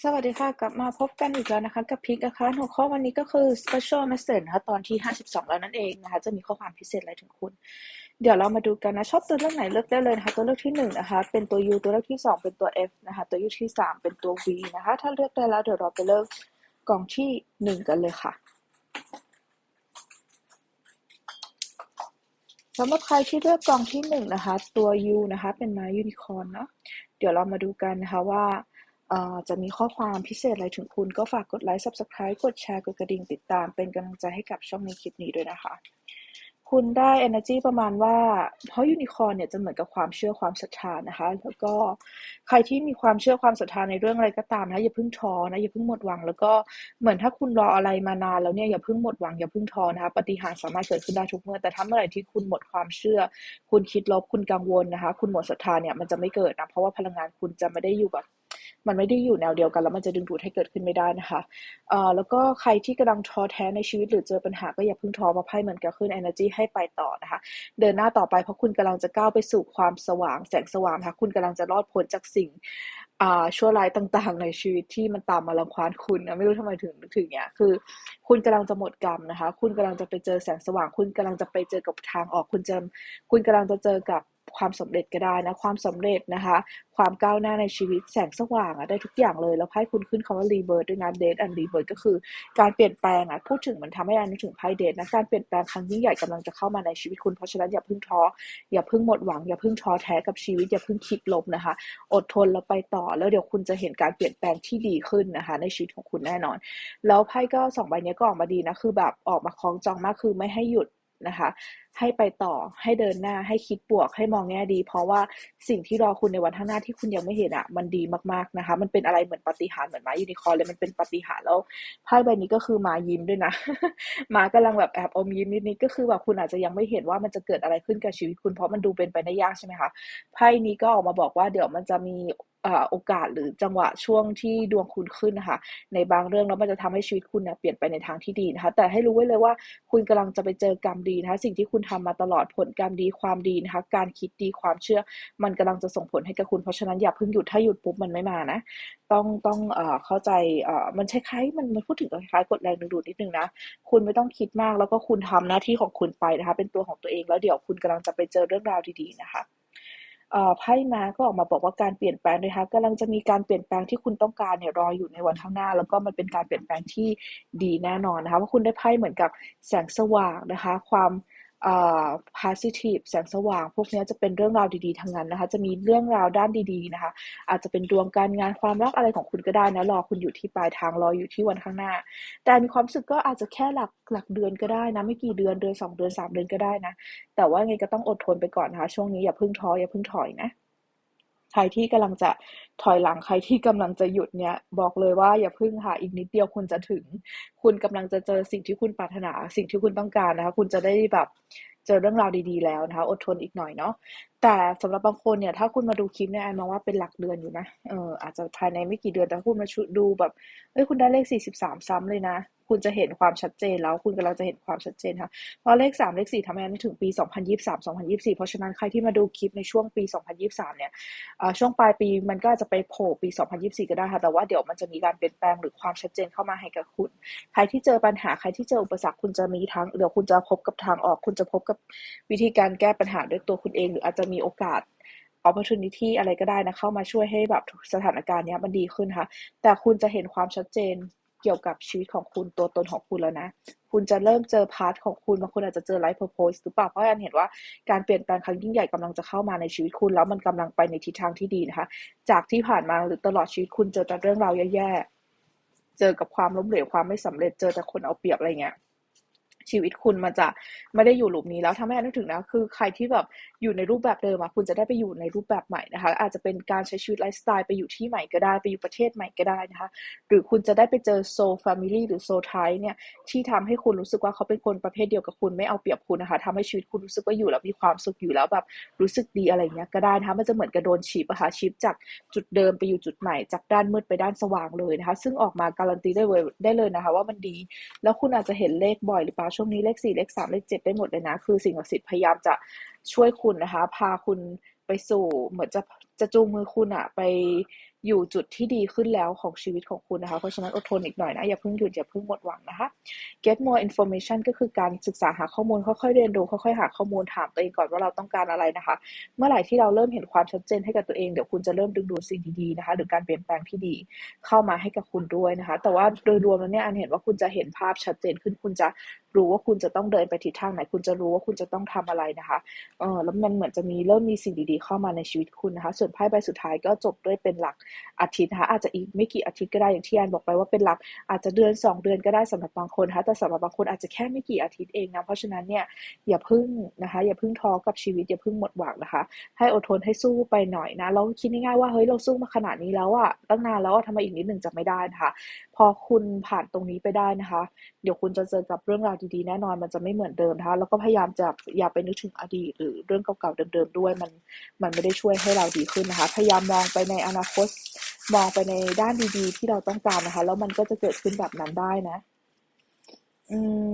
สวัสดีค่ะ กลับมาพบกันอีกแล้วนะคะ กับพิกนะคะหัวข้อวันนี้ก็คือ special message นะคะ ตอนที่ 52 แล้วนั่นเองนะคะ จะมีข้อความพิเศษอะไรถึงคุณ เดี๋ยวเรามาดูกันนะ ชอบตัวเลือกไหนเลือกได้เลยนะคะ ตัวเลือกที่ 1 นะคะ เป็นตัว U ตัวเลือกที่ 2 เป็นตัว F นะคะ ตัวเลือกที่ 3 เป็นตัว V นะคะ ถ้าเลือกได้แล้วเดี๋ยวเราไปเลือกกล่องที่ 1 กันเลยค่ะสำหรับใครที่เลือกกล่องที่ 1 นะคะ ตัว U นะคะ เป็นไม้ยูนิคอร์นเนาะ เดี๋ยวเรามาดูกันนะคะว่า จะมีข้อความพิเศษอะไรถึงคุณก็ฝากกดไลค์ Subscribe กดแชร์กดกระดิ่งติดตามเป็นกำลังใจให้กับช่องในคลิปนี้ด้วยนะคะ คุณได้ energy ประมาณว่า เพราะยูนิคอร์เนี่ยจะเหมือนกับความเชื่อความศรัทธานะคะ แล้วก็ใครที่มีความเชื่อความศรัทธาในเรื่องอะไรก็ตามนะอย่าเพิ่งท้อนะอย่าเพิ่งหมดหวัง แล้วก็เหมือนถ้าคุณรออะไรมานานแล้วเนี่ยอย่าเพิ่งหมดหวังอย่าเพิ่งท้อนะคะปฏิหารสามารถเกิดขึ้นได้ทุกเมื่อแต่ถ้าเมื่อไหร่ที่คุณหมดความเชื่อ คุณคิดลบคุณกังวลนะคะ คุณหมดศรัทธาเนี่ยมันจะไม่เกิดนะเพราะว่าพลังงานคุณจะไม่ได้อยู่แบบ มันไม่ได้อยู่แนวเดียวกันแล้วมันจะดึงดูดให้เกิดขึ้นไม่ได้นะคะเอ่อแล้วก็ใครที่กำลังท้อแท้ในชีวิตหรือเจอปัญหาก็อย่าเพิ่งท้อมาไพ่เหมือนกับขึ้น energy ให้ไปต่อนะคะ เดินหน้าต่อไปเพราะคุณกำลังจะก้าวไปสู่ความสว่างแสงสว่างนะคะคุณกำลังจะรอดพ้นจากสิ่งชั่วร้ายต่างๆ ในชีวิตที่มันตามมาลังควานคุณนะไม่รู้ทำไมถึงถึงเนี้ยคือ คุณกำลังจะหมดกรรมนะคะ คุณกำลังจะไปเจอแสงสว่าง คุณกำลังจะไปเจอกับทางออก คุณจะคุณกำลังจะเจอกับ ความสำเร็จก็ได้นะความสำเร็จนะคะ ความก้าวหน้าในชีวิตแสงสว่างอะได้ทุกอย่างเลยแล้วไพ่คุณขึ้นคำว่ารีเบิร์ดด้วยนะเดทอันรีเบิร์ดก็คือการเปลี่ยนแปลงอะพูดถึงมันทำให้อันนึกถึงไพ่เดทนะการเปลี่ยนแปลงครั้งยิ่งใหญ่กำลังจะเข้ามาในชีวิตคุณเพราะฉะนั้นอย่าเพิ่งท้ออย่าเพิ่งหมดหวังอย่าเพิ่งท้อแท้กับชีวิตอย่าเพิ่งคิดลบนะคะ อดทนแล้วไปต่อ แล้วเดี๋ยวคุณจะเห็นการเปลี่ยนแปลงที่ดีขึ้นนะคะ ในชีวิตของคุณแน่นอน แล้วไพ่ก็สองใบนี้ก็ออกมาดีนะคือแบบออกมาคล้องจองมากคือไม่ให้หยุด นะคะ ให้ไปต่อให้เดินหน้าให้คิดบวกให้มองแง่ดี เพราะว่าสิ่งที่รอคุณในวันข้างหน้าที่คุณยังไม่เห็นอะมันดีมากๆนะคะ มันเป็นอะไรเหมือนปฏิหารเหมือนมายูนิคอร์เลยมันเป็นปฏิหารแล้วไพ่ใบนี้ก็คือมายิ้มด้วยนะมากำลังแบบแอบอมยิ้มนิดๆก็คือแบบคุณอาจจะยังไม่เห็นว่ามันจะเกิดอะไรขึ้นกับชีวิตคุณเพราะมันดูเป็นไปได้ยากใช่ไหมคะไพ่นี้ก็ออกมาบอกว่าเดี๋ยวมันจะมี โอกาสหรือจังหวะช่วงที่ดวงคุณขึ้นนะคะในบางเรื่องแล้วมันจะทำให้ชีวิตคุณเนี่ยเปลี่ยนไปในทางที่ดีนะคะ แต่ให้รู้ไว้เลยว่าคุณกำลังจะไปเจอกรรมดีนะคะ สิ่งที่คุณทำมาตลอดผลกรรมดีความดีนะคะ การคิดดีความเชื่อ มันกำลังจะส่งผลให้กับคุณเพราะฉะนั้นอย่าเพิ่งหยุดถ้าหยุดปุ๊บมันไม่มานะ ต้องต้องเอ่อเข้าใจเอ่อมันใช้คล้ายมันมันพูดถึงคล้ายกดแรงดึงดูดนิดนึงนะคุณไม่ต้องคิดมากแล้วก็คุณทำหน้าที่ของคุณไปนะคะ เป็นตัวของตัวเองแล้วเดี๋ยวคุณกำลังจะไปเจอเรื่องราวดีๆนะคะ ไพ่มาก็ออกมาบอกว่าการเปลี่ยนแปลงนะคะกำลังจะมีการเปลี่ยนแปลงที่คุณต้องการเนี่ยรออยู่ในวันข้างหน้า แล้วก็มันเป็นการเปลี่ยนแปลงที่ดีแน่นอนนะคะเพราะคุณได้ไพ่เหมือนกับแสงสว่างนะคะ ความ อ่า positive แสงสว่าง พวกนี้จะเป็นเรื่องราวดีๆทั้งนั้นนะคะ จะมีเรื่องราวด้านดีๆนะคะ อาจจะเป็นดวงการงานความรักอะไรของคุณก็ได้นะรอคุณอยู่ที่ปลายทางรออยู่ที่วันข้างหน้า แต่มีความรู้สึกก็อาจจะแค่หลักหลักเดือนก็ได้นะไม่กี่เดือนเดือนสองเดือนสามเดือนก็ได้นะ แต่ว่าไงก็ต้องอดทนไปก่อนนะคะช่วงนี้อย่าเพิ่งท้ออย่าเพิ่งถอยนะ ใครที่กำลังจะถอยหลังใครที่กำลังจะหยุดเนี่ยบอกเลยว่าอย่าพึ่งค่ะอีกนิดเดียวคุณจะถึง คุณกำลังจะเจอสิ่งที่คุณปรารถนา สิ่งที่คุณต้องการนะคะ คุณจะได้แบบเจอเรื่องราวดีๆแล้วนะคะอดทนอีกหน่อยเนาะแต่สำหรับบางคนเนี่ยถ้าคุณมาดูคลิปเนี่ยไอมองว่าเป็นหลักเดือนอยู่นะเอออาจจะภายในไม่กี่เดือนแต่คุณมาชุดดูแบบเอ้ยคุณได้เลข43ซ้ำเลยนะ คุณจะเห็นความชัดเจนแล้วคุณกำลังจะเห็นความชัดเจนค่ะเพราะเลข 3 เลข 4ทำให้นึกถึงปี 2023 2024 เพราะฉะนั้นใครที่มาดูคลิปในช่วงปี 2023 เนี่ยช่วงปลายปีมันก็จะไปโผล่ปี 2024 ก็ได้ค่ะ แต่ว่าเดี๋ยวมันจะมีการเปลี่ยนแปลงหรือความชัดเจนเข้ามาให้กับคุณ ใครที่เจอปัญหาใครที่เจออุปสรรคคุณจะมีทางเดี๋ยวคุณจะพบกับทางออก คุณจะพบกับวิธีการแก้ปัญหาด้วยตัวคุณเอง หรืออาจจะมีโอกาส opportunity อะไรก็ได้นะเข้ามาช่วยให้แบบสถานการณ์นี้มันดีขึ้นค่ะ แต่คุณจะเห็นความชัดเจน เกี่ยวกับชีวิตของคุณตัวตนของคุณแล้วนะ คุณจะเริ่มเจอพาร์ทของคุณบางคนอาจจะเจอไลฟ์โพโพสหรือเปล่าเพราะอันเห็นว่าการเปลี่ยนแปลงครั้งยิ่งใหญ่กำลังจะเข้ามาในชีวิตคุณ แล้วมันกำลังไปในทิศทางที่ดีนะคะ จากที่ผ่านมาหรือตลอดชีวิตคุณเจอแต่เรื่องราวแย่ๆเจอกับความล้มเหลวความไม่สำเร็จเจอแต่คนเอาเปรียบอะไรเงี้ย ชีวิตคุณมันจะไม่ได้อยู่หลุมนี้แล้วทำให้นึกถึงนะคือใครที่แบบอยู่ในรูปแบบเดิมอะคุณจะได้ไปอยู่ในรูปแบบใหม่นะคะ อาจจะเป็นการใช้ชีวิตไลฟ์สไตล์ไปอยู่ที่ใหม่ก็ได้ไปอยู่ประเทศใหม่ก็ได้นะคะ หรือคุณจะได้ไปเจอโซลแฟมิลี่หรือโซไทเนี่ยที่ทำให้คุณรู้สึกว่าเขาเป็นคนประเภทเดียวกับคุณไม่เอาเปรียบคุณนะคะทำให้ชีวิตคุณรู้สึกว่าอยู่แล้วมีความสุขอยู่แล้วแบบรู้สึกดีอะไรเงี้ยก็ได้นะคะมันจะเหมือนกระโดนฉีบอะคะชีพจากจุดเดิมไปอยู่จุดใหม่จากด้านมืดไปด้านสว่างเลยนะคะ ซึ่งออกมาการันตีได้เลยได้เลยนะคะ ว่ามันดี แล้วคุณอาจจะเห็นเลขบ่อยหรือเปล่าช่วงนี้เลขสี่เลขสามเลขเจ็ดได้หมดเลยนะ คือสิ่งศักดิ์สิทธิ์พยายามจะช่วยคุณนะคะ พาคุณไปสู่เหมือนจะจะจูงมือคุณอะไป อยู่จุดที่ดีขึ้นแล้วของชีวิตของคุณนะคะ เพราะฉะนั้นอดทนอีกหน่อยนะ อย่าเพิ่งหยุด อย่าเพิ่งหมดหวังนะคะ get more information ก็คือการศึกษาหาข้อมูลค่อยๆเรียนรู้ค่อยๆหาข้อมูลถามตัวเองก่อนว่าเราต้องการอะไรนะคะ เมื่อไหร่ที่เราเริ่มเห็นความชัดเจนให้กับตัวเอง เดี๋ยวคุณจะเริ่มดึงดูดสิ่งดีๆนะคะ หรือการเปลี่ยนแปลงที่ดีเข้ามาให้กับคุณด้วยนะคะ แต่ว่าโดยรวมแล้วเนี่ยอันเห็นว่าคุณจะเห็นภาพชัดเจนขึ้น คุณจะรู้ว่าคุณจะต้องเดินไปทิศทางไหน คุณจะรู้ว่าคุณจะต้องทำอะไรนะคะ เออแล้วมันเหมือนจะมีเริ่มมีสิ่งดีๆ เข้ามาในชีวิตคุณนะคะ ส่วนไพ่ใบสุดท้ายก็จบด้วยเป็นหลักอาทิตย์นะคะอาจจะอีกไม่กี่อาทิตย์ก็ได้อย่างที่อันบอกไปว่าเป็นหลักอาจจะเดือน 2 เดือนก็ได้สำหรับบางคนนะคะแต่สำหรับบางคนอาจจะแค่ไม่กี่อาทิตย์เองนะเพราะฉะนั้นเนี่ยอย่าพึ่งนะคะอย่าพึ่งท้อกับชีวิตอย่าพึ่งหมดหวังนะคะ ให้อดทนให้สู้ไปหน่อยนะเราคิดง่ายๆว่าเฮ้ยเราสู้มาขนาดนี้แล้วอะตั้งนานแล้วทำไมอีกนิดหนึ่งจะไม่ได้นะคะพอคุณผ่านตรงนี้ไปได้นะคะ เดี๋ยวคุณจะเจอกับเรื่องราวดีๆ แน่นอนมันจะไม่เหมือนเดิมนะคะแล้วก็พยายามจะอย่าไปนึกถึงอดีต หรือเรื่องเก่าๆเดิมๆด้วยมันมันไม่ได้ช่วยให้เราดีขึ้นนะคะ พยายามมองไปในอนาคตมองไปในด้านดีๆ ที่เราต้องการนะคะ แล้วมันก็จะเกิดขึ้นแบบนั้นได้นะ อืม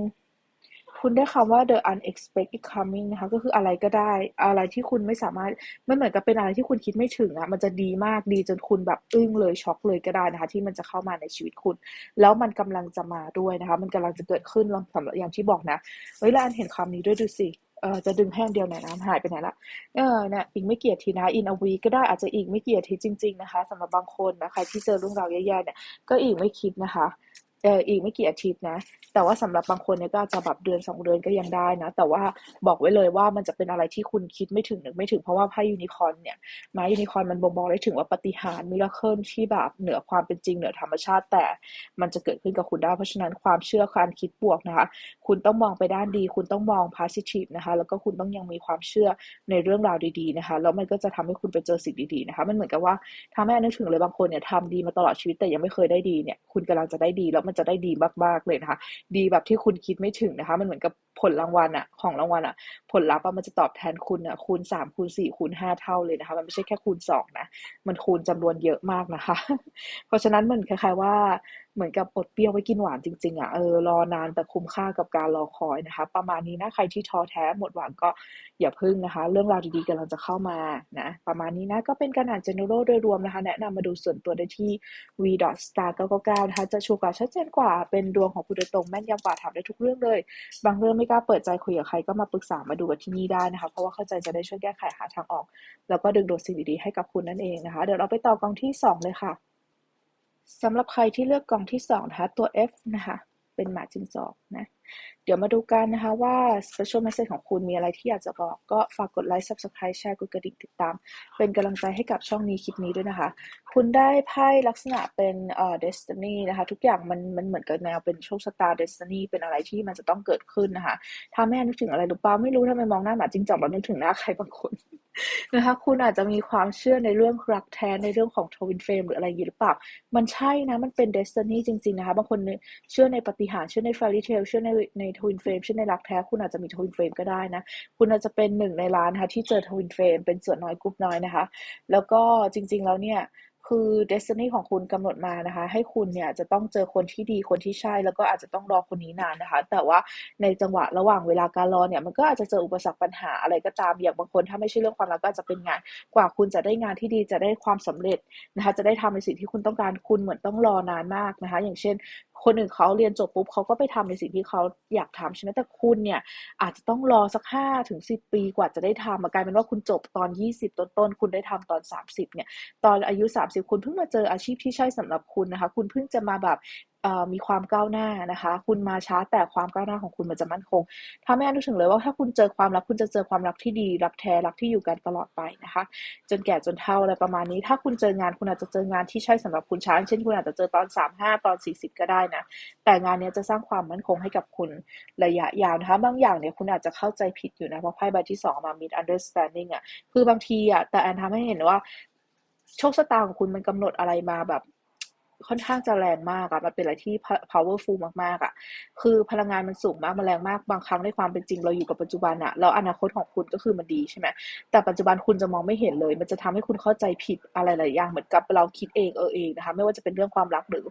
คุณได้คำว่า the unexpected coming นะคะ ก็คืออะไรก็ได้ อะไรที่คุณไม่สามารถ มันเหมือนกับเป็นอะไรที่คุณคิดไม่ถึงอะมันจะดีมาก ดีจนคุณแบบอึ้งเลย ช็อกเลยก็ได้นะคะ ที่มันจะเข้ามาในชีวิตคุณ แล้วมันกำลังจะมาด้วยนะคะ มันกำลังจะเกิดขึ้นสำหรับอย่างที่บอกนะ เฮ้ยแล้วอันเห็นคำนี้ด้วยดูสิเออจะดึงแห้งเดียวไหนน้ำหายไปไหนละเออเนี่ยอีกไม่เกียรทีนะอินอวีก็ได้อาจจะอีกไม่เกียรทีจริง ๆ นะคะสำหรับบางคนนะคะที่เจอเรื่องราวแย่ๆเนี่ยก็อีกไม่คิดนะคะเอออีกไม่กี่อาทิตย์นะ แต่ว่าสำหรับบางคนเนี่ยก็จะแบบเดือนสองเดือนก็ยังได้นะ แต่ว่าบอกไว้เลยว่ามันจะเป็นอะไรที่คุณคิดไม่ถึงนึกไม่ถึงเพราะว่าไพ่ยูนิคอนเนี่ยไม้ยูนิคอนมันบ่งบอกได้ถึงว่าปฏิหารมิราเคิลที่แบบเหนือความเป็นจริงเหนือธรรมชาติ แต่มันจะเกิดขึ้นกับคุณได้ เพราะฉะนั้นความเชื่อการคิดบวกนะคะ คุณต้องมองไปด้านดี คุณต้องมอง positive นะคะแล้วก็คุณต้องยังมีความเชื่อในเรื่องราวดีๆนะคะแล้วมันก็จะทำให้คุณไปเจอสิ่งดีๆนะคะ มันเหมือนกับว่าทำให้นึกถึงเลยบางคนเนี่ยทำดีมาตลอดชีวิตแต่ยังไม่เคยได้ดีเนี่ยคุณกำลังจะได้ดีแล้วมันจะได้ดีมากๆเลยนะคะดีแบบที่คุณคิดไม่ถึงนะคะ มันเหมือนกับ ผลรางวัลอะของรางวัลอะผลลัพธ์มันจะตอบแทนคุณอะคูณสามคูณสี่คูณห้าเท่าเลยนะคะ มันไม่ใช่แค่คูณสองนะ มันคูณจำนวนเยอะมากนะคะ เพราะฉะนั้นมันคล้ายๆว่าเหมือนกับอดเปรี้ยวไว้กินหวานจริงๆอะเออรอนานแต่คุ้มค่ากับการรอคอยนะคะ ประมาณนี้นะใครที่ท้อแท้หมดหวังก็อย่าพึ่งนะคะ เรื่องราวดีๆกำลังจะเข้ามานะประมาณนี้นะก็เป็นการอ่าน general โดยรวมนะคะ แนะนำมาดูส่วนตัวได้ที่ v star 999นะคะจะชัวร์กว่าชัดเจนกว่าเป็นดวงของคุณโดยตรงแม่นยำกว่าถามได้ทุกเรื่องเลย บางเรื่องไม่กล้าเปิดใจคุยกับใครก็มาปรึกษามาดูกับที่นี่ได้นะคะ เพราะว่าเข้าใจจะได้ช่วยแก้ไขหาทางออก แล้วก็ดึงดูดสิ่งดีๆให้กับคุณนั่นเองนะคะ เดี๋ยวเราไปต่อกองที่ 2 เลยค่ะสำหรับใครที่เลือกกองที่2นะคะตัว F นะคะเป็นหมาจิ้งจอกนะ เดี๋ยวมาดูกันนะคะว่า special message ของคุณมีอะไรที่อยากจะบอก ก็ฝากกดไลค์ subscribe แชร์กดกระดิ่งติดตาม เป็นกำลังใจให้กับช่องนี้คลิปนี้ด้วยนะคะ คุณได้ไพ่ลักษณะเป็นเอ่อ destiny นะคะ ทุกอย่างมันมันเหมือนกับแนวเป็นโชคชะตา destiny เป็นอะไรที่มันจะต้องเกิดขึ้นนะคะถ้าแม่นึกถึงอะไรหรือเปล่าไม่รู้ทำไมมองหน้าหมาจริงจังแล้วนึกถึงหน้าใครบางคนนะคะคุณอาจจะมีความเชื่อในเรื่องรักแท้ในเรื่องของทวินเฟรมหรืออะไรอย่างนี้หรือเปล่า มันใช่นะมันเป็นเดสตินีจริงๆนะคะบางคนเชื่อในปฏิหารเชื่อในฟาริเทลเชื่อในในทวินเฟรมเชื่อในรักแท้คุณอาจจะมีทวินเฟรมก็ได้นะ คุณอาจจะเป็นหนึ่งในล้านนะคะที่เจอทวินเฟรมเป็นส่วนน้อยกลุ่มน้อยนะคะ แล้วก็จริง ๆ แล้วเนี่ยคือเดสตินีของคุณกำหนดมานะคะ ให้คุณเนี่ยจะต้องเจอคนที่ดีคนที่ใช่ แล้วก็อาจจะต้องรอคนนี้นานนะคะ แต่ว่าในจังหวะระหว่างเวลาการรอเนี่ยมันก็อาจจะเจออุปสรรคปัญหาอะไรก็ตามอย่างบางคนถ้าไม่ใช่เรื่องความรักก็จะเป็นงาน กว่าคุณจะได้งานที่ดีจะได้ความสำเร็จนะคะ จะได้ทำในสิ่งที่คุณต้องการคุณเหมือนต้องรอนานมากนะคะ อย่างเช่น คนอื่นเขาเรียนจบปุ๊บเขาก็ไปทำในสิ่งที่เขาอยากทำใช่ไหมแต่คุณเนี่ยอาจจะต้องรอสักห้าถึงสิบปีกว่าจะได้ทำกลายเป็นว่าคุณจบตอนยี่สิบต้นๆคุณได้ทำตอนสามสิบเนี่ยตอนอายุสามสิบคุณเพิ่งมาเจออาชีพที่ใช่สำหรับคุณนะคะ คุณเพิ่งจะมาแบบ มีความก้าวหน้านะคะ คุณมาช้าแต่ความก้าวหน้าของคุณมันจะมั่นคงถ้าไม่นึกถึงเลยว่าถ้าคุณเจอความรักคุณจะเจอความรักที่ดี รักแท้รักที่อยู่กันตลอดไปนะคะ จนแก่จนเฒ่าอะไรประมาณนี้ ถ้าคุณเจองานคุณอาจจะเจองานที่ใช่สำหรับคุณช้าเช่น คุณอาจจะเจอตอนสามห้าตอนสี่สิบก็ได้นะ แต่งานนี้จะสร้างความมั่นคงให้กับคุณระยะยาวนะคะ บางอย่างเนี่ยคุณอาจจะเข้าใจผิดอยู่นะเพราะไพ่ใบที่สองมา mid understanding อะคือบางทีอะแต่แอนทำให้เห็นว่าโชคชะตาของคุณมันกำหนดอะไรมาแบบ ค่อนข้างจะแรงมากอะมันเป็นอะไรที่ powerful มากๆอะคือพลังงานมันสูงมากมันแรงมากบางครั้งในความเป็นจริง เราอยู่กับปัจจุบันอะแล้วอนาคตของคุณก็คือมันดีใช่ไหมแต่ปัจจุบันคุณจะมองไม่เห็นเลย มันจะทำให้คุณเข้าใจผิดอะไรหลายอย่างเหมือนกับเราคิดเองเออเองนะคะไม่ว่าจะเป็นเรื่องความรักหรือ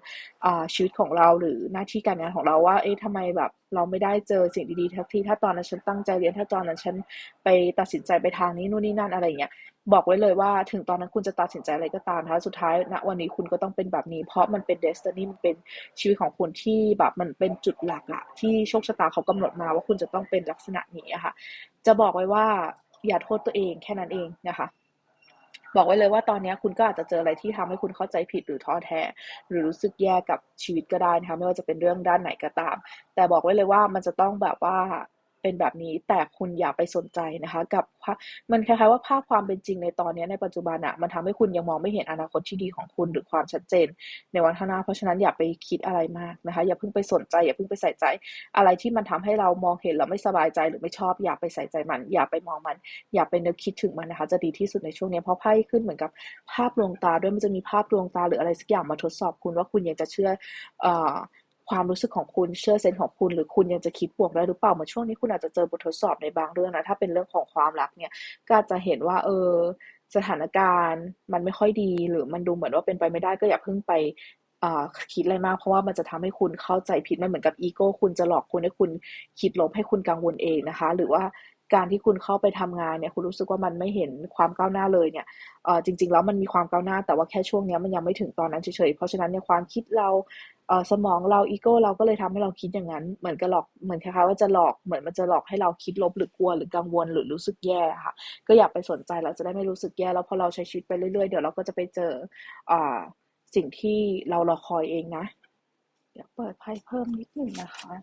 อ่าชีวิตของเราหรือหน้าที่การงานของเราว่า เอ๊ะทำไมแบบเราไม่ได้เจอสิ่งดีๆทักทีถ้าตอนนั้นฉันตั้งใจเรียนถ้าตอนนั้นฉันไปตัดสินใจไปทางนี้นู่นนี่นั่นอะไรเงี้ย บอกไว้เลยว่าถึงตอนนั้นคุณจะตัดสินใจอะไรก็ตามนะคะสุดท้ายณวันนี้คุณก็ต้องเป็นแบบนี้ เพราะมันเป็นเดสตินีมันเป็นชีวิตของคุณที่แบบมันเป็นจุดหลักอะที่โชคชะตาเขากำหนดมาว่าคุณจะต้องเป็นลักษณะนี้อะค่ะ จะบอกไว้ว่าอย่าโทษตัวเองแค่นั้นเองนะคะบอกไว้เลยว่าตอนนี้คุณก็อาจจะเจออะไรที่ทำให้คุณเข้าใจผิดหรือท้อแท้ หรือรู้สึกแย่กับชีวิตก็ได้นะคะไม่ว่าจะเป็นเรื่องด้านไหนก็ตาม แต่บอกไว้เลยว่ามันจะต้องแบบว่า เป็นแบบนี้ แต่คุณอย่าไปสนใจนะคะ กับมันคล้ายๆว่าภาพความเป็นจริงในตอนนี้ในปัจจุบันอะมันทำให้คุณยังมองไม่เห็นอนาคตที่ดีของคุณหรือความชัดเจน ในวันข้างหน้าเพราะฉะนั้นอย่าไปคิดอะไรมากนะคะ อย่าเพิ่งไปสนใจ อย่าเพิ่งไปใส่ใจ อะไรที่มันทำให้เรามองเห็นแล้วไม่สบายใจหรือไม่ชอบ อย่าไปใส่ใจมัน อย่าไปมองมัน อย่าไปนึกคิดถึงมันนะคะ จะดีที่สุดในช่วงนี้เพราะไพ่ขึ้นเหมือนกับภาพดวงตาด้วยมันจะมีภาพดวงตาหรืออะไรสักอย่างมาทดสอบคุณว่าคุณยังจะเชื่อ ความรู้สึกของคุณเชื่อเซนของคุณหรือคุณยังจะคิดบวกได้หรือเปล่าเหมือนช่วงนี้คุณอาจจะเจอบททดสอบในบางเรื่องนะถ้าเป็นเรื่องของความรักเนี่ยก็จะเห็นว่า เออ สถานการณ์มันไม่ค่อยดี หรือมันดูเหมือนว่าเป็นไปไม่ได้ก็อย่าเพิ่งไปคิดอะไรมากเพราะว่ามันจะทำให้คุณเข้าใจผิดมันเหมือนกับอีโก้คุณจะหลอกคุณให้คุณคิดลบให้คุณกังวลเองนะคะ หรือว่า การที่คุณเข้าไปทำงานเนี่ยคุณรู้สึกว่ามันไม่เห็นความก้าวหน้าเลยเนี่ยเออจริง ๆ แล้วมันมีความก้าวหน้า แต่ว่าแค่ช่วงนี้มันยังไม่ถึงตอนนั้นเฉยๆเพราะฉะนั้นในความคิดเราเออสมองเราอีโก้เราก็เลยทำให้เราคิดอย่างนั้น เหมือนกับหลอกเหมือนคล้ายๆว่าจะหลอกเหมือนมันจะหลอกให้เราคิดลบหรือกลัวหรือกังวลหรือรู้สึกแย่ค่ะ ก็อย่าไปสนใจเราจะได้ไม่รู้สึกแย่แล้วพอเราใช้ชีวิตไปเรื่อยๆเดี๋ยวเราก็จะไปเจออ่าสิ่งที่เรารอคอยเองนะเดี๋ยวเปิดไพ่เพิ่มนิดหนึ่งนะคะ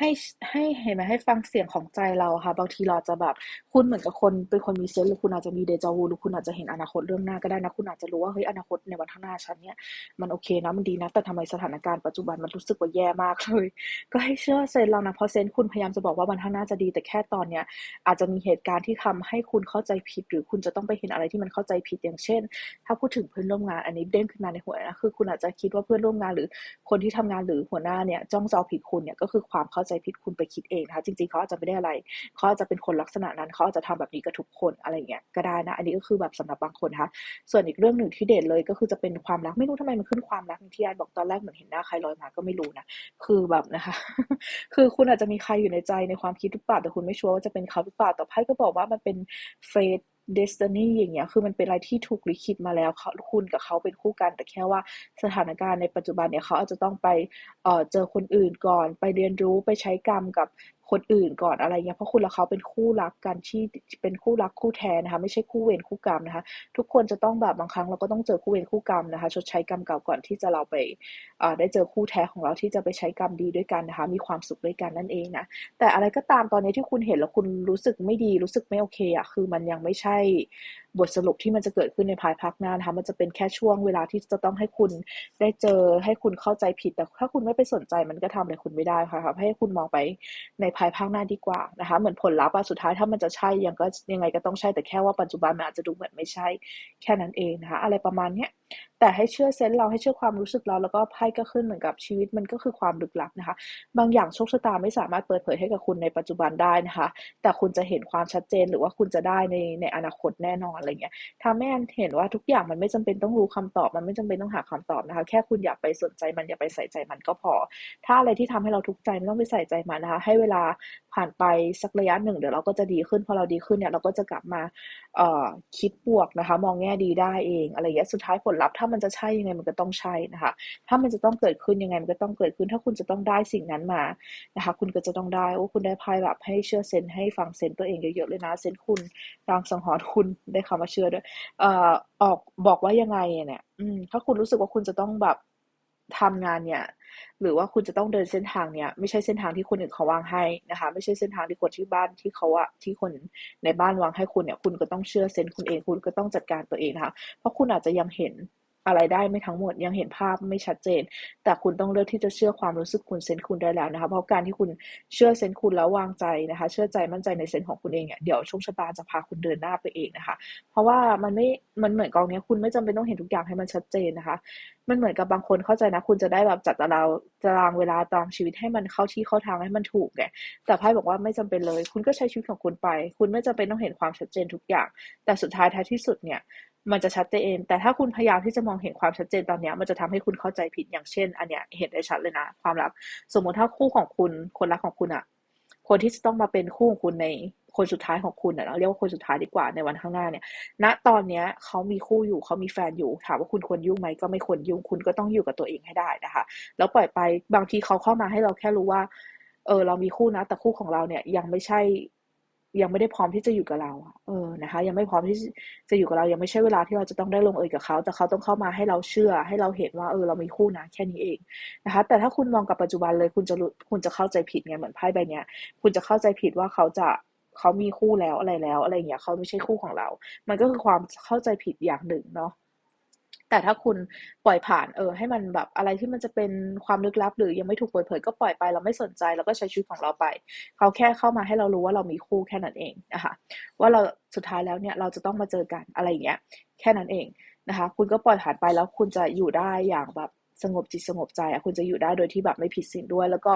ให้ให้เห็นไหมให้ฟังเสียงของใจเราค่ะ บางทีเราจะแบบ คุณเหมือนกับคนเป็นคนมีเซนส์หรือคุณอาจจะมีเดจาวูหรือคุณอาจจะเห็นอนาคตเรื่องหน้าก็ได้นะ คุณอาจจะรู้ว่าเฮ้ยอนาคตในวันข้างหน้าฉันเนี่ยมันโอเคนะมันดีนะ แต่ทำไมสถานการณ์ปัจจุบันมันรู้สึกว่าแย่มากเลย ก็ให้เชื่อเซนเรานะเพราะเซนคุณพยายามจะบอกว่าวันข้างหน้าจะดี แต่แค่ตอนเนี้ยอาจจะมีเหตุการณ์ที่ทำให้คุณเข้าใจผิด หรือคุณจะต้องไปเห็นอะไรที่มันเข้าใจผิดอย่างเช่น ถ้าพูดถึงเพื่อนร่วมงานอันนี้เด้งขึ้นมาในหัวนะคือ คุณอาจจะคิดว่าเพื่อนร่วมงานหรือคนที่ทำงานหรือหัวหน้าเนี่ยจ้องจะเอาผิดคุณเนี่ยก็คือความเข้าใจผิดคุณไปคิดเองนะคะจริงๆเขาอาจจะไม่ได้อะไรเขาอาจจะเป็นคนลักษณะนั้นเขาอาจจะทำแบบนี้กับทุกคนอะไรเงี้ยก็ได้นะ อันนี้ก็คือแบบสำหรับบางคนนะคะส่วนอีกเรื่องหนึ่งที่เด่นเลยก็คือจะเป็นความรักไม่รู้ทำไมมันขึ้นความรักที่อันบอกตอนแรกเหมือนเห็นหน้าใครลอยมาก็ไม่รู้นะคือแบบนะคะ คือคุณอาจจะมีใครอยู่ในใจในความคิดหรือเปล่าแต่คุณไม่ชัวร์ว่าจะเป็นเขาหรือเปล่าแต่ไพ่ก็บอกว่ามันเป็นเฟส เดสตินีอย่างเงี้ยคือมันเป็นอะไรที่ถูกลิขิตมาแล้วเขาคุณกับเขาเป็นคู่กันแต่แค่ว่าสถานการณ์ในปัจจุบันเนี่ยเขาอาจจะต้องไปเเจอคนอื่นก่อน ไปเรียนรู้ไปใช้กรรมกับ คนอื่นก่อนอะไรเงี้ยเพราะคุณและเขาเป็นคู่รักกันที่เป็นคู่รักคู่แท้นะคะไม่ใช่คู่เวรคู่กรรมนะคะ ทุกคนจะต้องแบบบางครั้งเราก็ต้องเจอคู่เวรคู่กรรมนะคะ ชดใช้กรรมเก่าก่อนที่จะเราไปได้เจอคู่แท้ของเราที่จะไปใช้กรรมดีด้วยกันนะคะ มีความสุขด้วยกันนั่นเองนะแต่อะไรก็ตามตอนนี้ที่คุณเห็นแล้วคุณรู้สึกไม่ดีรู้สึกไม่โอเคอะคือมันยังไม่ใช่บทสรุปที่มันจะเกิดขึ้นในภายภาคหน้านะคะมันจะเป็นแค่ช่วงเวลาที่จะต้องให้คุณได้เจอให้คุณเข้าใจผิด แต่ถ้าคุณไม่ไปสนใจมันก็ทำอะไรคุณไม่ได้ค่ะครับให้คุณมองไปในภายภาคหน้าดีกว่านะคะ เหมือนผลลัพธ์สุดท้ายถ้ามันจะใช่ยังก็ยังไงก็ต้องใช่แต่แค่ว่าปัจจุบันมันอาจจะดูเหมือนไม่ใช่ แค่นั้นเองนะคะอะไรประมาณเนี้ย แต่ให้เชื่อเซนส์เราให้เชื่อความรู้สึกเราแล้วก็ไพ่ก็ขึ้นเหมือนกับชีวิตมันก็คือความลึกลับนะคะ บางอย่างโชคชะตาไม่สามารถเปิดเผยให้กับคุณในปัจจุบันได้นะคะ แต่คุณจะเห็นความชัดเจนหรือว่าคุณจะได้ในในอนาคตแน่นอนอะไรเงี้ยทำให้อันเห็นว่าทุกอย่างมันไม่จำเป็นต้องรู้คำตอบมันไม่จำเป็นต้องหาคำตอบนะคะ แค่คุณอย่าไปสนใจมันอย่าไปใส่ใจมันก็พอ ถ้าอะไรที่ทำให้เราทุกข์ใจไม่ต้องไปใส่ใจมันนะคะ ให้เวลาผ่านไปสักระยะหนึ่งเดี๋ยวเราก็จะดีขึ้นพอเราดีขึ้นเนี่ยเราก็จะกลับมาเอ่อคิดบวกนะคะ มองแง่ดีได้เองอะไรเงี้ยสุดท้ายผลลัพธ์ ถ้ามันจะใช่ยังไงมันก็ต้องใช่นะคะ ถ้ามันจะต้องเกิดขึ้นยังไงมันก็ต้องเกิดขึ้น ถ้าคุณจะต้องได้สิ่งนั้นมานะคะ คุณก็จะต้องได้โอ้คุณได้ไพ่แบบให้เชื่อเซนให้ฟังเซนตัวเองเยอะๆเลยนะเซนคุณรางสังหรณ์คุณได้คำว่าเชื่อด้วยเอ่อออกบอกว่ายังไงเนี่ย อืมถ้าคุณรู้สึกว่าคุณจะต้องแบบ ทำงานเนี่ยหรือว่าคุณจะต้องเดินเส้นทางเนี้ยไม่ใช่เส้นทางที่คนอื่นเขาวางให้นะคะ ไม่ใช่เส้นทางที่คนที่บ้านที่เขาอะที่คนในบ้านวางให้คุณเนี่ย คุณก็ต้องเชื่อเซนคุณเอง คุณก็ต้องจัดการตัวเองนะคะเพราะคุณอาจจะยังเห็น อะไรได้ไม่ทั้งหมดยังเห็นภาพไม่ชัดเจน แต่คุณต้องเลือกที่จะเชื่อความรู้สึกคุณเซนคุณได้แล้วนะคะ เพราะการที่คุณเชื่อเซนคุณแล้ววางใจนะคะ เชื่อใจมั่นใจในเซนของคุณเองเนี่ยเดี๋ยวโชคชะตาจะพาคุณเดินหน้าไปเองนะคะ เพราะว่ามันไม่มันเหมือนกองนี้คุณไม่จำเป็นต้องเห็นทุกอย่างให้มันชัดเจนนะคะ มันเหมือนกับบางคนเข้าใจนะ คุณจะได้แบบจัดตารางตารางเวลาตารางชีวิตให้มันเข้าที่เข้าทางให้มันถูกไงแต่ไพ่บอกว่าไม่จำเป็นเลย คุณก็ใช้ชีวิตของคุณไป คุณไม่จำเป็นต้องเห็นความชัดเจนทุกอย่าง แต่สุดท้ายท้ายที่สุดเนี่ย มันจะชัดเจน แต่ถ้าคุณพยายามที่จะมองเห็นความชัดเจนตอนนี้มันจะทำให้คุณเข้าใจผิดอย่างเช่น อันเนี้ยเห็นได้ชัดเลยนะ ความรัก สมมติถ้าคู่ของคุณ คนรักของคุณอะคนที่จะต้องมาเป็นคู่ของคุณในคนสุดท้ายของคุณเราเรียกว่าคนสุดท้ายดีกว่าในวันข้างหน้าเนี่ย ณ ตอนเนี้ยเขามีคู่อยู่เขามีแฟนอยู่ ถามว่าคุณควรยุ่งไหมก็ไม่ควรยุ่ง คุณก็ต้องอยู่กับตัวเองให้ได้นะคะ แล้วปล่อยไป บางทีเขาเข้ามาให้เราแค่รู้ว่า เออเรามีคู่นะ แต่คู่ของเราเนี่ยยังไม่ใช่ ยังไม่ได้พร้อมที่จะอยู่กับเราเออนะคะ ยังไม่พร้อมที่จะอยู่กับเรา ยังไม่ใช่เวลาที่เราจะต้องได้ลงเอยกับเขา แต่เขาต้องเข้ามาให้เราเชื่อ ให้เราเห็นว่าเออเรามีคู่นะแค่นี้เองนะคะ แต่ถ้าคุณมองกับปัจจุบันเลยคุณจะคุณจะเข้าใจผิดไงเหมือนไพ่ใบเนี้ย คุณจะเข้าใจผิดว่าเขาจะเขามีคู่แล้วอะไรแล้วอะไรอย่างเงี้ยเขาไม่ใช่คู่ของเรา มันก็คือความเข้าใจผิดอย่างหนึ่งเนาะ แต่ถ้าคุณปล่อยผ่านเออ ให้มันแบบอะไรที่มันจะเป็นความลึกลับ หรือยังไม่ถูกเปิดเผยก็ปล่อยไปเราไม่สนใจเราก็ใช้ชีวิตของเราไป เขาแค่เข้ามาให้เรารู้ว่าเรามีคู่แค่นั้นเองนะคะว่าเราสุดท้ายแล้วเนี่ยเราจะต้องมาเจอกันอะไรอย่างเงี้ยแค่นั้นเองนะคะ คุณก็ปล่อยผ่านไปแล้วคุณจะอยู่ได้อย่างแบบ สงบจิตสงบใจอะคุณจะอยู่ได้โดยที่แบบไม่ผิดศีลด้วย แล้วก็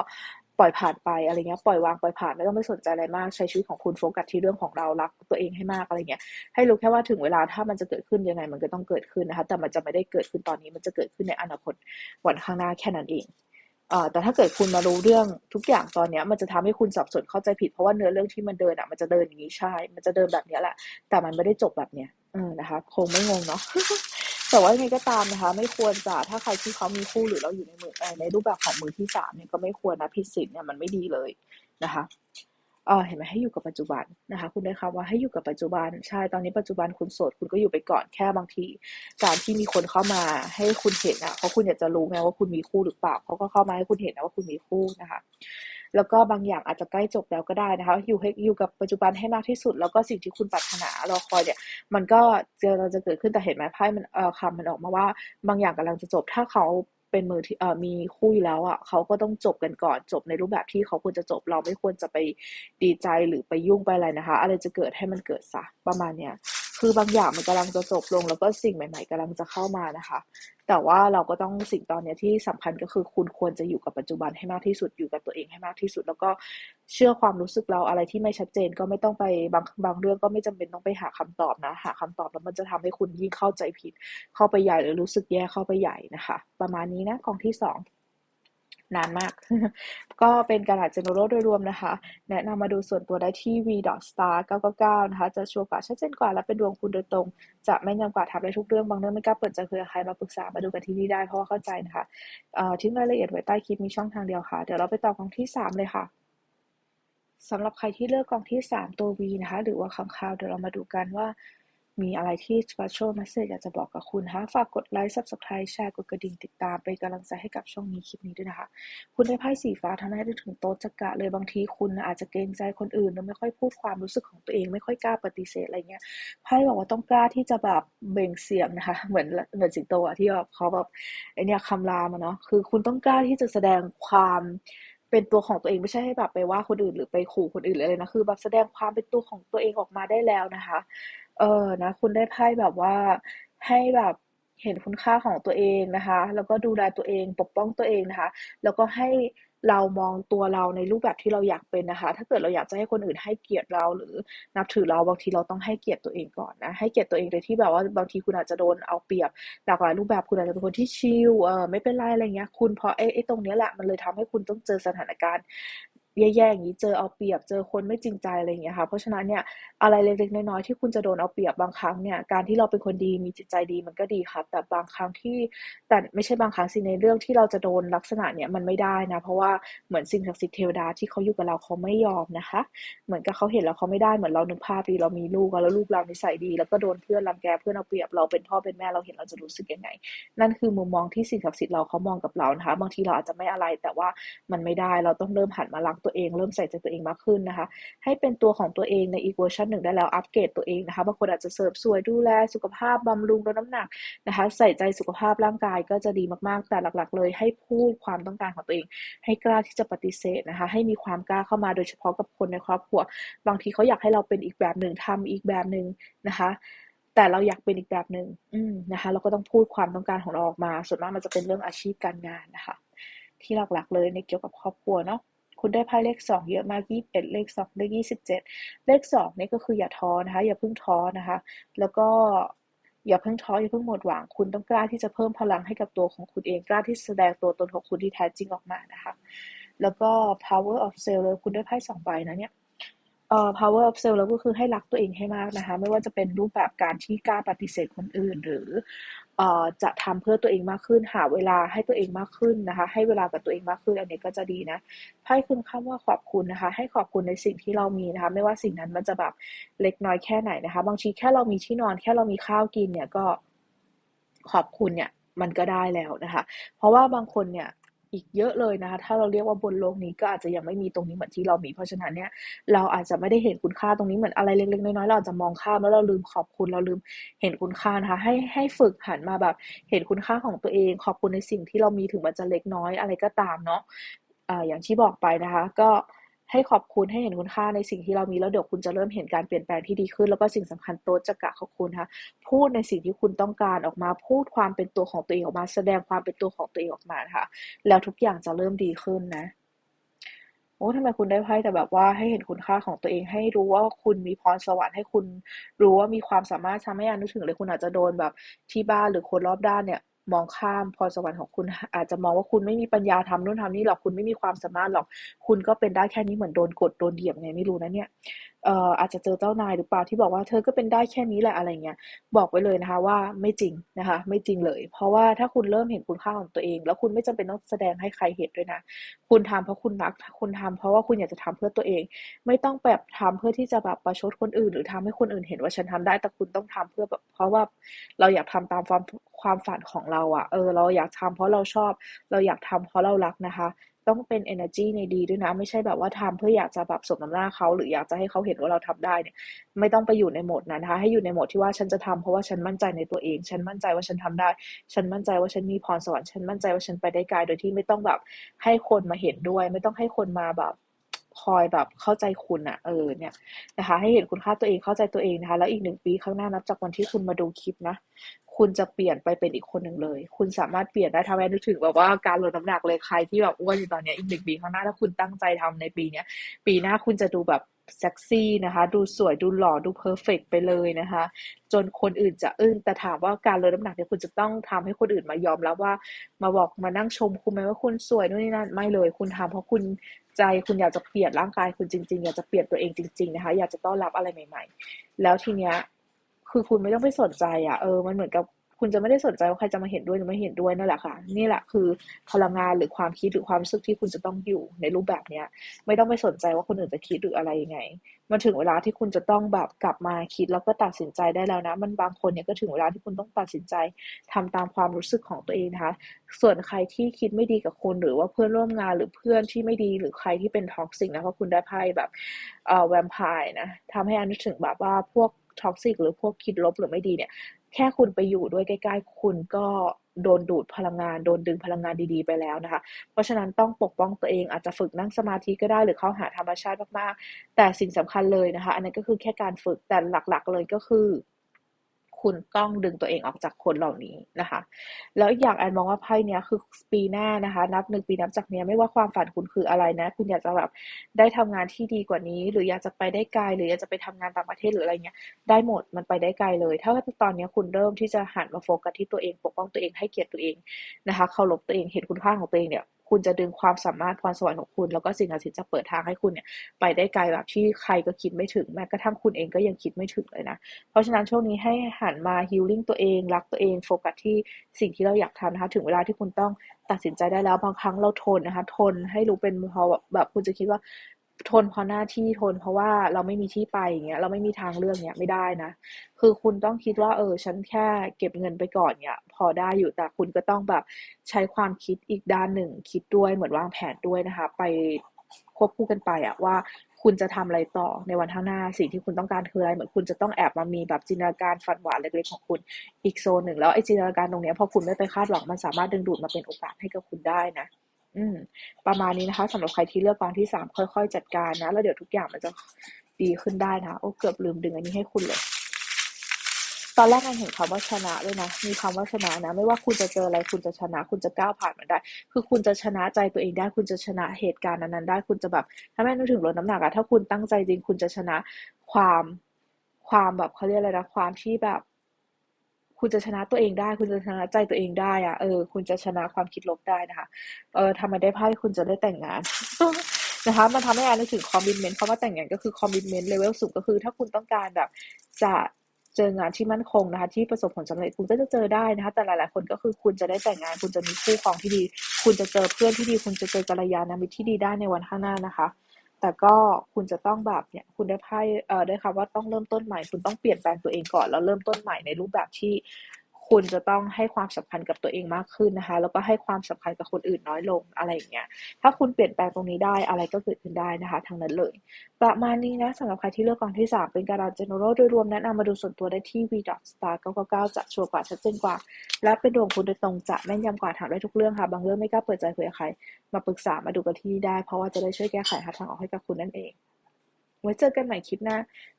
ปล่อยผ่านไปอะไรเงี้ยปล่อยวางปล่อยผ่านไม่ต้องไปสนใจอะไรมากใช้ชีวิตของคุณโฟกัสที่เรื่องของเรารักตัวเองให้มากอะไรเงี้ยให้รู้แค่ว่าถึงเวลาถ้ามันจะเกิดขึ้นยังไงมันก็ต้องเกิดขึ้นนะคะแต่มันจะไม่ได้เกิดขึ้นตอนนี้มันจะเกิดขึ้นในอนาคตวันข้างหน้าแค่นั้นเองเอ่อแต่ถ้าเกิดคุณมารู้เรื่องทุกอย่างตอนเนี้ยมันจะทำให้คุณสับสนเข้าใจผิดเพราะว่าเนื้อเรื่องที่มันเดินอะมันจะเดินอย่างงี้ใช่ มันจะเดินแบบเนี้ยแหละ แต่มันไม่ได้จบแบบเนี้ยเออนะคะ คงไม่งงเนาะ แต่ว่ายังไงก็ตามนะคะ ไม่ควรจะถ้าใครที่เขามีคู่หรือเราอยู่ในมือในรูปแบบของมือที่3เนี่ยก็ไม่ควรนะผิดศีลเนี่ยมันไม่ดีเลยนะคะเออเห็นไหมให้อยู่กับปัจจุบันนะคะ คุณได้คำว่าให้อยู่กับปัจจุบันใช่ตอนนี้ปัจจุบันคุณโสดคุณก็อยู่ไปก่อนแค่บางที การที่มีคนเข้ามาให้คุณเห็นอะเพราะคุณอยากจะรู้ไงว่าคุณมีคู่หรือเปล่าเขาก็เข้ามาให้คุณเห็นนะว่าคุณมีคู่นะคะ แล้วก็บางอย่างอาจจะใกล้จบแล้วก็ได้นะคะ อยู่ให้อยู่กับปัจจุบันให้มากที่สุด แล้วก็สิ่งที่คุณปรารถนารอคอยเนี่ย มันก็จะเราจะเกิดขึ้นแต่เห็นไหมไพ่มันเออคำมันออกมาว่า บางอย่างกำลังจะจบ ถ้าเขาเป็นมือที่เออมีคู่อยู่แล้วอะเขาก็ต้องจบกันก่อนจบในรูปแบบที่เขาควรจะจบเราไม่ควรจะไปดีใจหรือไปยุ่งไปอะไรนะคะ อะไรจะเกิดให้มันเกิดเสียประมาณเนี้ยคือบางอย่างมันกำลังจะจบลง แล้วก็สิ่งใหม่ ๆกำลังจะเข้ามานะคะ แต่ว่าเราก็ต้องสิ่งตอนนี้ที่สำคัญก็คือคุณควรจะอยู่กับปัจจุบันให้มากที่สุดอยู่กับตัวเองให้มากที่สุด แล้วก็เชื่อความรู้สึกเราอะไรที่ไม่ชัดเจนก็ไม่ต้องไปบางบางเรื่องก็ไม่จำเป็นต้องไปหาคำตอบนะ หาคำตอบแล้วมันจะทำให้คุณยิ่งเข้าใจผิด เข้าไปใหญ่หรือรู้สึกแย่เข้าไปใหญ่นะคะ ประมาณนี้นะกองที่สอง นานมาก ก็เป็นกรอ่าน general โดยรวมนะคะ แนะนำมาดูส่วนตัวได้ที่ v.star999 นะคะ จะชัวร์กว่าชัดเจนกว่า และเป็นดวงคุณโดยตรง จะแม่ยำกว่าทำได้ทุกเรื่องบางเรื่องไม่กล้าเปิดใจคุยกับใครมาปรึกษามาดูกันที่นี่ได้เพราะว่าเข้าใจนะคะเอ่อทิ้งรายละเอียดไว้ใต้คลิปมีช่องทางเดียวค่ะ เดี๋ยวเราไปต่อกองที่ 3 เลยค่ะสำหรับใครที่เลือกกองที่ 3 ตัว V นะคะ หรือว่าค้างคาวเดี๋ยวเรามาดูกันว่า มีอะไรที่ special message อยากจะบอกกับคุณนะคะฝากกดไลค์ subscribe แชร์ กดกระดิ่งติดตาม เป็นกำลังใจให้กับช่องนี้คลิปนี้ด้วยนะคะ คุณได้ไพ่สีฟ้าทำให้นึกถึงโต๊ะจักระเลยบางทีคุณอาจจะเกรงใจคนอื่นหรือไม่ค่อยพูดความรู้สึกของตัวเองไม่ค่อยกล้าปฏิเสธอะไรเงี้ย ไพ่บอกว่าต้องกล้าที่จะแบบเบ่งเสียงนะคะ เหมือนเหมือนสิงโตอะที่แบบเขาแบบไอเนี่ยคำรามอะเนาะ คือคุณต้องกล้าที่จะแสดงความเป็นตัวของตัวเองไม่ใช่ให้แบบไปว่าคนอื่นหรือไปขู่คนอื่นหรืออะไรนะคือแบบแสดงความเป็นตัวของตัวเองออกมาได้แล้วนะคะ เออนะ คุณได้ไพ่แบบว่าให้แบบเห็นคุณค่าของตัวเองนะคะ แล้วก็ดูแลตัวเองปกป้องตัวเองนะคะ แล้วก็ให้เรามองตัวเราในรูปแบบที่เราอยากเป็นนะคะ ถ้าเกิดเราอยากจะให้คนอื่นให้เกียรติเราหรือนับถือเราบางทีเราต้องให้เกียรติตัวเองก่อนนะ ให้เกียรติตัวเองโดยที่แบบว่าบางทีคุณอาจจะโดนเอาเปรียบหลากหลายรูปแบบคุณอาจจะเป็นคนที่ชิลเออไม่เป็นไรอะไรเงี้ยคุณเพราะไอ้ไอ้ตรงเนี้ยแหละมันเลยทำให้คุณต้องเจอสถานการณ์ แย่ๆอย่างงี้เจอเอาเปรียบเจอคนไม่จริงใจอะไรอย่างเงี้ยค่ะ เพราะฉะนั้นเนี่ยอะไรเล็กๆน้อยๆที่คุณจะโดนเอาเปรียบบางครั้งเนี่ยการที่เราเป็นคนดีมีจิตใจดีมันก็ดีค่ะแต่บางครั้งที่แต่ไม่ใช่บางครั้งสิในเรื่องที่เราจะโดนลักษณะเนี้ยมันไม่ได้นะ เพราะว่าเหมือนสิ่งศักดิ์สิทธิ์เทวดาที่เขาอยู่กับเราเขาไม่ยอมนะคะ เหมือนกับเขาเห็นแล้วเขาไม่ได้เหมือนเรานึกภาพดิเรามีลูกแล้วลูกเรานิสัยดี แล้วก็โดนเพื่อนรังแกเพื่อนเอาเปรียบเราเป็นพ่อเป็นแม่เราเห็นเราจะรู้สึกยังไง นั่นคือมุมมองที่สิ่งศักดิ์สิทธิ์เราเขามองกับเรานะคะบางทีเราอาจจะไม่อะไรแต่ว่ามันไม่ได้เราต้องเริ่มหันมารักตัวเอง เริ่มใส่ใจตัวเองมากขึ้นนะคะ ให้เป็นตัวของตัวเองในอีกเวอร์ชันหนึ่งได้แล้วอัปเกรดตัวเองนะคะบางคนอาจจะเสริมสวยดูแลสุขภาพบำรุงลดน้ำหนักนะคะ ใส่ใจสุขภาพร่างกายก็จะดีมากๆ แต่หลักๆ เลยให้พูดความต้องการของตัวเอง ให้กล้าที่จะปฏิเสธนะคะ ให้มีความกล้าเข้ามาโดยเฉพาะกับคนในครอบครัว บางทีเขาอยากให้เราเป็นอีกแบบหนึ่งทำอีกแบบหนึ่งนะคะแต่เราอยากเป็นอีกแบบหนึ่งนะคะ เราก็ต้องพูดความต้องการของเราออกมา ส่วนมากมันจะเป็นเรื่องอาชีพการงานนะคะ ที่หลักๆเลยในเกี่ยวกับครอบครัวเนาะ คุณได้ไพ่เลข2เยอะมาก21เลข2เลข27เจ็ดเลข2นี่ก็คืออย่าท้อนะคะ อย่าเพิ่งท้อนะคะ แล้วก็อย่าเพิ่งท้ออย่าเพิ่งหมดหวังคุณต้องกล้าที่จะเพิ่มพลังให้กับตัวของคุณเองกล้าที่แสดงตัวตนของคุณที่แท้จริงออกมานะคะ แล้วก็ power of sale เลยคุณได้ไพ่2ใบนะเนี่ยเอ่อ power of self แล้วก็คือให้รักตัวเองให้มากนะคะ ไม่ว่าจะเป็นรูปแบบการที่กล้าปฏิเสธคนอื่น หรือ จะทำเพื่อตัวเองมากขึ้น หาเวลาให้ตัวเองมากขึ้นนะคะ ให้เวลากับตัวเองมากขึ้น อันนี้ก็จะดีนะให้คุณคำว่าขอบคุณนะคะ ให้ขอบคุณในสิ่งที่เรามีนะคะ ไม่ว่าสิ่งนั้นมันจะแบบเล็กน้อยแค่ไหนนะคะ บางทีแค่เรามีที่นอน แค่เรามีข้าวกินเนี่ยก็ขอบคุณเนี่ยมันก็ได้แล้วนะคะ เพราะว่าบางคนเนี่ย อีกเยอะเลยนะคะ ถ้าเราเรียกว่าบนโลกนี้ก็อาจจะยังไม่มีตรงนี้เหมือนที่เรามี เพราะฉะนั้นเนี่ยเราอาจจะไม่ได้เห็นคุณค่าตรงนี้เหมือนอะไรเล็กๆน้อยๆเราอาจจะมองข้ามแล้วเราลืมขอบคุณเราลืมเห็นคุณค่านะคะให้ให้ฝึกหันมาแบบเห็นคุณค่าของตัวเอง ขอบคุณในสิ่งที่เรามีถึงมันจะเล็กน้อยอะไรก็ตามเนาะอ่าอย่างที่บอกไปนะคะ ก็ ให้ขอบคุณให้เห็นคุณค่าในสิ่งที่เรามีแล้วเดี๋ยวคุณจะเริ่มเห็นการเปลี่ยนแปลงที่ดีขึ้น แล้วก็สิ่งสำคัญโต๊ะจะกะขอบคุณค่ะพูดในสิ่งที่คุณต้องการออกมาพูดความเป็นตัวของตัวเองออกมา แสดงความเป็นตัวของตัวเองออกมาค่ะ แล้วทุกอย่างจะเริ่มดีขึ้นนะโอ้ทำไมคุณได้ไพ่แต่แบบว่าให้เห็นคุณค่าของตัวเองให้รู้ว่าคุณมีพรสวรรค์ให้คุณรู้ว่ามีความสามารถทำให้อนึกถึงเลยคุณอาจจะโดนแบบที่บ้านหรือคนรอบด้านเนี่ย มองข้ามพรสวรรค์ของคุณ อาจจะมองว่าคุณไม่มีปัญญาทำนู่นทำนี่หรอกคุณไม่มีความสามารถหรอก คุณก็เป็นได้แค่นี้เหมือนโดนกดโดนเหยียบไงไม่รู้นะเนี่ยเอ่ออาจจะเจอเจ้านายหรือเปล่าที่บอกว่าเธอก็เป็นได้แค่นี้แหละอะไรเงี้ยบอกไว้เลยนะคะว่าไม่จริงนะคะ ไม่จริงเลย เพราะว่าถ้าคุณเริ่มเห็นคุณค่าของตัวเอง แล้วคุณไม่จำเป็นต้องแสดงให้ใครเห็นด้วยนะ คุณทำเพราะคุณรักคุณทำเพราะว่าคุณอยากจะทำเพื่อตัวเอง ไม่ต้องแบบทำเพื่อที่จะแบบประชดคนอื่น หรือทำให้คนอื่นเห็นว่าฉันทำได้แต่คุณต้องทำเพื่อแบบเพราะว่าเราอยากทำตามความ ความฝันของเราอะเออเราอยากทำเพราะเราชอบ เราอยากทำเพราะเรารักนะคะ ต้องเป็น energy ในดีด้วยนะ ไม่ใช่แบบว่าทำเพื่ออยากจะแบบสมน้ำหน้าเขาหรืออยากจะให้เขาเห็นว่าเราทำได้เนี่ยไม่ต้องไปอยู่ในโหมดนั้นนะคะให้อยู่ในโหมดที่ว่าฉันจะทำเพราะว่าฉันมั่นใจในตัวเอง ฉันมั่นใจว่าฉันทำได้ ฉันมั่นใจว่าฉันมีพรสวรรค์ฉันมั่นใจว่าฉันไปได้ไกลโดยที่ไม่ต้องแบบให้คนมาเห็นด้วย ไม่ต้องให้คนมาแบบคอยแบบเข้าใจคุณอะเออเนี่ยนะคะ ให้เห็นคุณค่าตัวเองเข้าใจตัวเองนะคะ แล้วอีกหนึ่งปีข้างหน้านับจากวันที่คุณมาดูคลิปนะ คุณจะเปลี่ยนไปเป็นอีกคนหนึ่งเลย คุณสามารถเปลี่ยนได้ทำให้นึกถึงแบบว่าการลดน้ำหนักเลยใครที่แบบอ้วนอยู่ตอนนี้อีกหนึ่งปีข้างหน้าถ้าคุณตั้งใจทำในปีนี้ปีหน้าคุณจะดูแบบเซ็กซี่นะคะ ดูสวยดูหล่อดูเพอร์เฟกไปเลยนะคะ จนคนอื่นจะอึ้งแต่ถามว่าการลดน้ำหนักเนี่ยคุณจะต้องทำให้คนอื่นมายอมรับว่า มาบอกมานั่งชมคุณไหมว่าคุณสวยนู่นนี่นั่นไม่เลย คุณทำเพราะคุณใจคุณอยากจะเปลี่ยนร่างกายคุณจริง ๆ อยากจะเปลี่ยนตัวเองจริง ๆนะคะ อยากจะต้อนรับอะไรใหม่ ๆ แล้วทีเนี้ย คือคุณไม่ต้องไปสนใจอะเออมันเหมือนกับคุณจะไม่ได้สนใจว่าใครจะมาเห็นด้วยหรือไม่เห็นด้วยนั่นแหละค่ะ นี่แหละคือพลังงานหรือความคิดหรือความรู้สึกที่คุณจะต้องอยู่ในรูปแบบเนี้ย ไม่ต้องไปสนใจว่าคนอื่นจะคิดหรืออะไรยังไงมันถึงเวลาที่คุณจะต้องแบบกลับมาคิดแล้วก็ตัดสินใจได้แล้วนะ มันบางคนเนี่ยก็ถึงเวลาที่คุณต้องตัดสินใจทำตามความรู้สึกของตัวเองนะคะ ส่วนใครที่คิดไม่ดีกับคุณหรือว่าเพื่อนร่วมงานหรือเพื่อนที่ไม่ดีหรือใครที่เป็นท็อกซิกนะเพราะคุณได้ไพ่แบบเอ่อแวมไพร์นะทำให้อันนึกถึงแบบว่าพวก ท็อกซิกหรือพวกคิดลบหรือไม่ดีเนี่ย แค่คุณไปอยู่ด้วยใกล้ๆ คุณก็โดนดูดพลังงาน โดนดึงพลังงานดีๆไปแล้วนะคะ เพราะฉะนั้นต้องปกป้องตัวเองอาจจะฝึกนั่งสมาธิก็ได้หรือเข้าหาธรรมชาติมากๆ แต่สิ่งสำคัญเลยนะคะ อันนั้นก็คือแค่การฝึกแต่หลักๆเลยก็คือ คุณต้องดึงตัวเองออกจากคนเหล่านี้นะคะ แล้วอย่างแอนมองว่าไพ่เนี้ยคือปีหน้านะคะ นับหนึ่งปีนับจากเนี้ยไม่ว่าความฝันคุณคืออะไรนะ คุณอยากจะแบบได้ทำงานที่ดีกว่านี้ หรืออยากจะไปได้ไกลหรืออยากจะไปทำงานต่างประเทศหรืออะไรเงี้ยได้หมดมันไปได้ไกลเลยถ้าตอนนี้คุณเริ่มที่จะหันมาโฟกัสที่ตัวเองปกป้องตัวเองให้เกียรติตัวเองนะคะเคารพตัวเองเห็นคุณค่าของตัวเองเนี่ย คุณจะดึงความสามารถความสวรรค์ของคุณ แล้วก็สิ่งศักดิ์สิทธิ์จะเปิดทางให้คุณเนี่ยไปได้ไกลแบบที่ใครก็คิดไม่ถึงแม้กระทั่งคุณเองก็ยังคิดไม่ถึงเลยนะ เพราะฉะนั้นช่วงนี้ให้หันมาฮิลลิ่งตัวเองรักตัวเองโฟกัสที่สิ่งที่เราอยากทำนะคะถึงเวลาที่คุณต้องตัดสินใจได้แล้วบางครั้งเราทนนะคะทนให้รู้เป็นพอแบบคุณจะคิดว่า ทนเพราะหน้าที่ทนเพราะว่าเราไม่มีที่ไปอย่างเงี้ยเราไม่มีทางเลือกเนี้ยไม่ได้นะ คือคุณต้องคิดว่า เออ ฉันแค่เก็บเงินไปก่อนเนี่ยพอได้อยู่แต่คุณก็ต้องแบบใช้ความคิดอีกด้านหนึ่ง คิดด้วยเหมือนวางแผนด้วยนะคะ ไปควบคู่กันไปอะว่าคุณจะทำอะไรต่อในวันข้างหน้าสิ่งที่คุณต้องการคืออะไรเหมือนคุณจะต้องแอบมามีแบบจินตนาการฝันหวานเล็กๆของคุณอีกโซนหนึ่งแล้วไอ้จินตนาการตรงนี้พอคุณไม่ไปคาดหวังมันสามารถดึงดูดมาเป็นโอกาสให้กับคุณได้นะ อืม ประมาณนี้นะคะสำหรับใครที่เลือกกองที่สามค่อยๆ จัดการนะ แล้วเดี๋ยวทุกอย่างมันจะดีขึ้นได้นะโอ้เกือบลืมดึงอันนี้ให้คุณเลย ตอนแรกมันเห็นคำว่าชนะด้วยนะ มีคำว่าชนะนะ ไม่ว่าคุณจะเจออะไรคุณจะชนะ คุณจะก้าวผ่านมันได้ คือคุณจะชนะใจตัวเองได้ คุณจะชนะเหตุการณ์นั้นๆได้ คุณจะแบบ ถ้าแม่นึกถึงลดน้ำหนักอะถ้าคุณตั้งใจจริงคุณจะชนะความความแบบเขาเรียกอะไรนะความที่แบบ คุณจะชนะตัวเองได้ คุณจะชนะใจตัวเองได้อะเออคุณจะชนะความคิดลบได้นะคะ เออทำมาได้ไพ่คุณจะได้แต่งงานนะคะมันทำให้อ่านึกถึงคอมมิชเมนต์คำว่าแต่งงานก็คือคอมมิชเมนต์เลเวลสูงก็คือ ถ้าคุณต้องการแบบจะเจองานที่มั่นคงนะคะที่ประสบผลสำเร็จคุณก็จะเจอได้นะคะแต่หลาย ๆ คนก็คือคุณจะได้แต่งงาน คุณจะมีคู่ครองที่ดี คุณจะเจอเพื่อนที่ดี คุณจะเจอกัลยาณมิตรที่ดีได้ในวันข้างหน้านะคะ แต่ก็คุณจะต้องแบบเนี่ยคุณได้ไพ่เอ่อได้คำว่าต้องเริ่มต้นใหม่ คุณต้องเปลี่ยนแปลงตัวเองก่อนแล้วเริ่มต้นใหม่ในรูปแบบที่ คุณจะต้องให้ความสำคัญกับตัวเองมากขึ้นนะคะ แล้วก็ให้ความสำคัญกับคนอื่นน้อยลงอะไรอย่างเงี้ย ถ้าคุณเปลี่ยนแปลงตรงนี้ได้อะไรก็เกิดขึ้นได้นะคะทางนั้นเลย ประมาณนี้นะสำหรับใครที่เลือกกองที่ 3 เป็นการ general โดยรวมแนะนำมาดูส่วนตัวได้ที่ v star 999จะชัวร์กว่าชัดเจนกว่า และเป็นดวงคุณโดยตรงจะแม่นยำกว่าถามได้ทุกเรื่องค่ะ บางเรื่องไม่กล้าเปิดใจคุยกับใคร มาปรึกษามาดูกันที่นี่ได้ เพราะว่าจะได้ช่วยแก้ไขหาทางออกให้กับคุณนั่นเองไว้เจอกันใหม่คลิปหน้า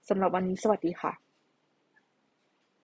สำหรับวันนี้สวัสดีค่ะ